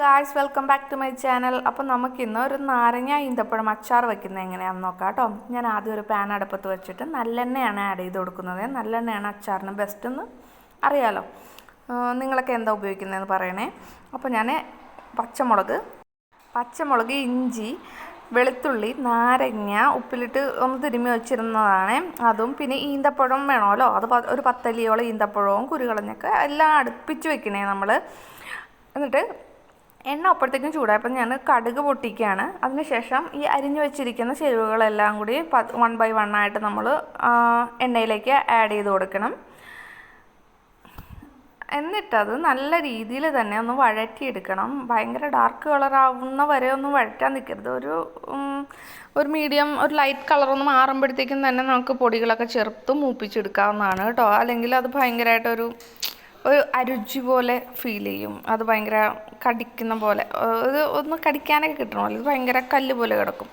Guys welcome back to my channel അപ്പോൾ നമുക്കിന്ന് ഒരു നാരങ്ങ ഈന്തപ്പഴം അച്ചാർ വെക്കുന്നത് എങ്ങനെയാണെന്ന് നോക്കാം കേട്ടോ. ഞാൻ ആദ്യം ഒരു പാൻ അടുപ്പത്ത് വെച്ചിട്ട് നല്ലെണ്ണയാണ് ആഡ് ചെയ്ത് കൊടുക്കുന്നത്. നല്ലെണ്ണയാണ് അച്ചാറിന് ബെസ്റ്റ് എന്ന് അറിയാലോ. ആ, നിങ്ങളൊക്കെ എന്താ ഉപയോഗിക്കുന്നതെന്ന് പറയണേ. അപ്പോൾ ഞാൻ പച്ചമുളക് പച്ചമുളക് ഇഞ്ചി വെളുത്തുള്ളി നാരങ്ങ ഉപ്പിലിട്ട് ഒന്ന് തിരുമ്മി വെച്ചിരുന്നതാണ്. അതും പിന്നെ ഈന്തപ്പഴം വേണമല്ലോ. അത് ഒരു പത്തല്ലിയോളം ഈന്തപ്പഴവും കുരുകളഞ്ഞൊക്കെ എല്ലാം അടുപ്പിച്ച് വെക്കണേ നമ്മൾ എന്നിട്ട് എണ്ണ അപ്പോഴത്തേക്കും ചൂടായപ്പോൾ ഞാൻ കടുക് പൊട്ടിക്കുകയാണ് അതിനുശേഷം ഈ അരിഞ്ഞു വെച്ചിരിക്കുന്ന ചേരുവകളെല്ലാം കൂടി വൺ ബൈ വൺ ആയിട്ട് നമ്മൾ എണ്ണയിലേക്ക് ആഡ് ചെയ്ത് കൊടുക്കണം. എന്നിട്ടത് നല്ല രീതിയിൽ തന്നെ ഒന്ന് വഴറ്റിയെടുക്കണം. ഭയങ്കര ഡാർക്ക് കളർ ആവുന്ന വരെ ഒന്നും വഴറ്റാൻ നിൽക്കരുത് ഒരു ഒരു മീഡിയം ഒരു ലൈറ്റ് കളർ ഒന്ന് മാറുമ്പോഴത്തേക്കും തന്നെ നമുക്ക് പൊടികളൊക്കെ ചേർത്ത് മൂപ്പിച്ചെടുക്കാവുന്നതാണ് കേട്ടോ. അല്ലെങ്കിൽ അത് ഭയങ്കരമായിട്ടൊരു ഒരു അരുചി പോലെ ഫീൽ ചെയ്യും. അത് ഭയങ്കര കടിക്കുന്ന പോലെ. ഇത് ഒന്ന് കടിക്കാനൊക്കെ കിട്ടണമല്ലോ ഇത് ഭയങ്കര കല്ല് പോലെ കിടക്കും.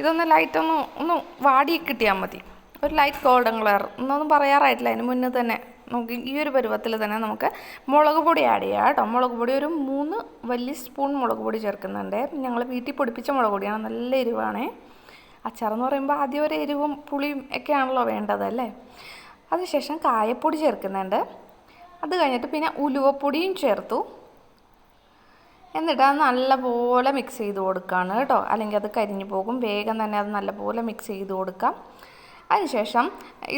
ഇതൊന്ന് ലൈറ്റ് ഒന്ന് ഒന്ന് വാടി കിട്ടിയാൽ മതി. ഒരു ലൈറ്റ് ഗോൾഡൻ കളർ എന്നൊന്നും പറയാറായിട്ടില്ല. അതിന് മുന്നേ തന്നെ നമുക്ക് ഈ ഒരു പരുവത്തിൽ തന്നെ നമുക്ക് മുളക് പൊടി ആഡ് ചെയ്യാം കേട്ടോ. മുളക് പൊടി ഒരു മൂന്ന് വലിയ സ്പൂൺ മുളക് പൊടി ചേർക്കുന്നുണ്ട്. ഞങ്ങൾ വീട്ടിൽ പൊടിപ്പിച്ച മുളക് പൊടിയാണ്. നല്ല എരിവാണേ. അച്ചാറെന്ന് പറയുമ്പോൾ ആദ്യം ഒരു എരിവും പുളിയും ഒക്കെയാണല്ലോ വേണ്ടത് അല്ലേ? അതിനുശേഷം കായപ്പൊടി ചേർക്കുന്നുണ്ട്. അത് കഴിഞ്ഞിട്ട് പിന്നെ ഉലുവപ്പൊടിയും ചേർത്തു. എന്നിട്ട് അത് നല്ലപോലെ മിക്സ് ചെയ്ത് കൊടുക്കുകയാണ് കേട്ടോ. അല്ലെങ്കിൽ അത് കരിഞ്ഞു പോകും. വേഗം തന്നെ അത് നല്ലപോലെ മിക്സ് ചെയ്ത് കൊടുക്കാം. അതിനുശേഷം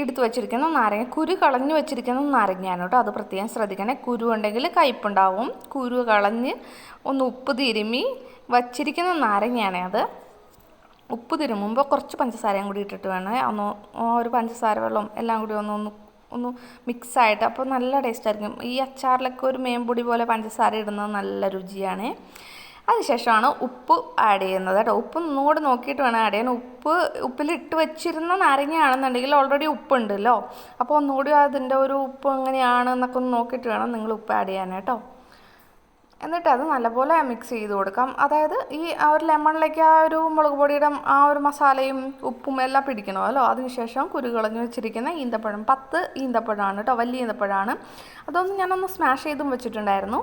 എടുത്തു വച്ചിരിക്കുന്ന നാരങ്ങ കുരു കളഞ്ഞു വെച്ചിരിക്കുന്ന നാരങ്ങയാണ് കേട്ടോ. അത് പ്രത്യേകം ശ്രദ്ധിക്കണേ. കുരു ഉണ്ടെങ്കിൽ കയ്പുണ്ടാവും കുരു കളഞ്ഞ് ഒന്ന് ഉപ്പ് തിരുമ്മി വച്ചിരിക്കുന്ന നാരങ്ങയാണ് അത്. ഉപ്പ് തിരുമുമ്പോൾ കുറച്ച് പഞ്ചസാരയും കൂടി ഇട്ടിട്ട് വേണം. ഒന്ന് ഒരു പഞ്ചസാര വെള്ളം എല്ലാം കൂടി ഒന്ന് ഒന്ന് ഒന്ന് മിക്സായിട്ട് അപ്പോൾ നല്ല ടേസ്റ്റായിരിക്കും ഈ അച്ചാറിലൊക്കെ ഒരു മേമ്പൊടി പോലെ പഞ്ചസാര ഇടുന്നത് നല്ല രുചിയാണ്. അതിനുശേഷമാണ് ഉപ്പ് ആഡ് ചെയ്യുന്നത് കേട്ടോ. ഉപ്പ് ഒന്നുകൂടെ നോക്കിയിട്ട് വേണം ആഡ് ചെയ്യാൻ. ഉപ്പ് ഉപ്പിലിട്ട് വെച്ചിരുന്ന നാരങ്ങയാണെന്നുണ്ടെങ്കിൽ ഓൾറെഡി ഉപ്പുണ്ടല്ലോ. അപ്പോൾ ഒന്നുകൂടി അതിന്റെ ഒരു ഉപ്പ് എങ്ങനെയാണ് എന്നൊക്കെ ഒന്ന് നോക്കിയിട്ട് വേണം നിങ്ങൾ ഉപ്പ് ആഡ് ചെയ്യാൻ കേട്ടോ എന്നിട്ട് അത് നല്ലപോലെ മിക്സ് ചെയ്ത് കൊടുക്കാം. അതായത് ഈ ആ ഒരു ലെമണിലേക്ക് ആ ഒരു മുളക് പൊടിയുടെ ആ ഒരു മസാലയും ഉപ്പും എല്ലാം പിടിക്കണമല്ലോ. അതിനുശേഷം കുരുകളഞ്ഞ് വെച്ചിരിക്കുന്ന ഈന്തപ്പഴം പത്ത് ഈന്തപ്പഴമാണ് കേട്ടോ വലിയ ഈന്തപ്പഴമാണ് അതൊന്ന് ഞാനൊന്ന് സ്മാഷ് ചെയ്തും വെച്ചിട്ടുണ്ടായിരുന്നു.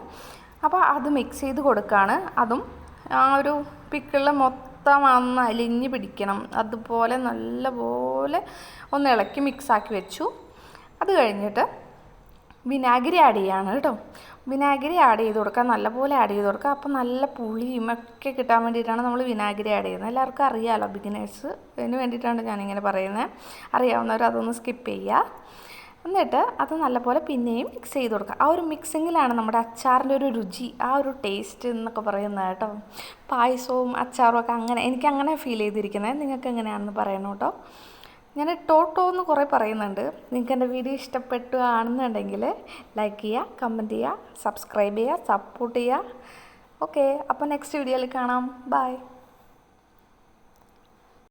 അപ്പോൾ അത് മിക്സ് ചെയ്ത് കൊടുക്കുകയാണ് അതും ആ ഒരു പിക്കിളിൽ മൊത്തം അലിഞ്ഞ് പിടിക്കണം. അതുപോലെ നല്ലപോലെ ഒന്ന് ഇളക്കി മിക്സാക്കി വെച്ചു. അത് കഴിഞ്ഞിട്ട് വിനാഗിരി ആഡ് ചെയ്യാണ് കേട്ടോ. വിനാഗിരി ആഡ് ചെയ്ത് കൊടുക്കുക നല്ലപോലെ ആഡ് ചെയ്ത് കൊടുക്കുക അപ്പോൾ നല്ല പുളിയും ഒക്കെ കിട്ടാൻ വേണ്ടിയിട്ടാണ് നമ്മൾ വിനാഗിരി ആഡ് ചെയ്യുന്നത്. എല്ലാവർക്കും അറിയാമല്ലോ ബിഗിനേഴ്സ് അതിന് വേണ്ടിയിട്ടാണ് ഞാനിങ്ങനെ പറയുന്നത്. അറിയാവുന്നവർ അതൊന്ന് സ്കിപ്പ് ചെയ്യുക. എന്നിട്ട് അത് നല്ലപോലെ പിന്നെയും മിക്സ് ചെയ്ത് കൊടുക്കുക. ആ ഒരു മിക്സിങ്ങിലാണ് നമ്മുടെ അച്ചാറിന്റെ ഒരു രുചി ആ ഒരു ടേസ്റ്റ് എന്നൊക്കെ പറയുന്നത് കേട്ടോ. പായസവും അച്ചാറും ഒക്കെ അങ്ങനെ എനിക്ക് അങ്ങനെ ഫീൽ ചെയ്തിരിക്കുന്നത്. നിങ്ങൾക്ക് എങ്ങനെയാണെന്ന് പറയണം കേട്ടോ. ഞാൻ ടോട്ടോ എന്ന് കുറേ പറയുന്നുണ്ട്. നിങ്ങൾക്ക് എന്റെ വീഡിയോ ഇഷ്ടപ്പെട്ടു കാണുന്നുണ്ടെങ്കിൽ ലൈക്ക് ചെയ്യുക കമന്റ് ചെയ്യുക സബ്സ്ക്രൈബ് ചെയ്യുക സപ്പോർട്ട് ചെയ്യുക. ഓക്കെ അപ്പോൾ നെക്സ്റ്റ് വീഡിയോയിൽ കാണാം. ബൈ